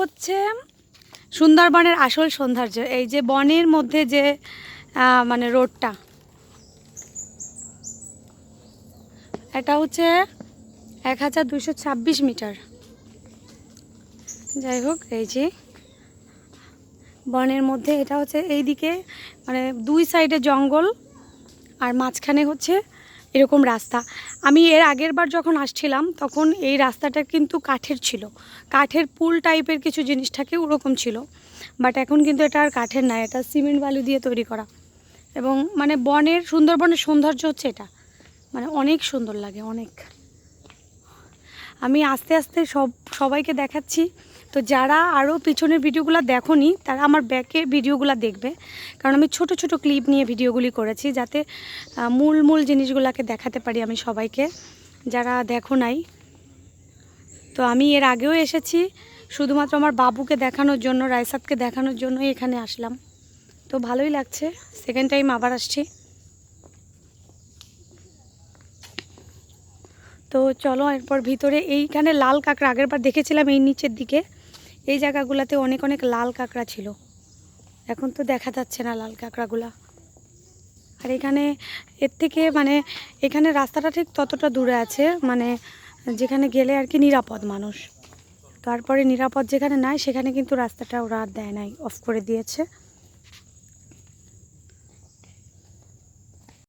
হচ্ছে সুন্দরবনের আসল সৌন্দর্য, এই যে বনের মধ্যে যে মানে রোডটা। এটা হচ্ছে এক হাজার দুশো ছাব্বিশ মিটার। যাই হোক, এই যে বনের মধ্যে এটা হচ্ছে এইদিকে মানে দুই সাইডে জঙ্গল, আর মাঝখানে হচ্ছে এরকম রাস্তা। আমি এর আগের বার যখন আসছিলাম, তখন এই রাস্তাটা কিন্তু কাঠের ছিল। কাঠের পুল টাইপের কিছু জিনিস থাকে, ওরকম ছিল। বাট এখন কিন্তু এটা আর কাঠের না, এটা সিমেন্ট বালু দিয়ে তৈরি করা। এবং মানে বনের, সুন্দরবনের সৌন্দর্য হচ্ছে এটা। মানে অনেক সুন্দর লাগে, অনেক। আমি আস্তে আস্তে সব, সবাইকে দেখাচ্ছি। তো যারা আরও পিছনের ভিডিওগুলো দেখোনি, তারা আমার ব্যাকের ভিডিওগুলো দেখবে। কারণ আমি ছোট ছোট ক্লিপ নিয়ে ভিডিওগুলি করেছি যাতে মূল মূল জিনিসগুলোকে দেখাতে পারি আমি সবাইকে, যারা দেখো নাই। তো আমি এর আগেও এসেছি, শুধুমাত্র আমার বাবুকে দেখানোর জন্য, রায়সাদকে দেখানোর জন্যই এখানে আসলাম। তো ভালোই লাগছে সেকেন্ড টাইম আবার আসছি। তো চলো এরপর ভিতরে, এইখানে লাল কাঁকড়া আগের বার দেখেছিলাম এই নিচের দিকে। এই জায়গাগুলোতে অনেক অনেক লাল কাঁকড়া ছিল। এখন তো দেখা যাচ্ছে না লাল কাঁকড়াগুলা। আর এখানে এর থেকে মানে এখানে রাস্তাটা ঠিক ততটা দূরে আছে মানে যেখানে গেলে আর কি নিরাপদ মানুষ। তারপরে নিরাপদ যেখানে নাই, সেখানে কিন্তু রাস্তাটা ওরা আর দেয় নাই অফ করে দিয়েছে।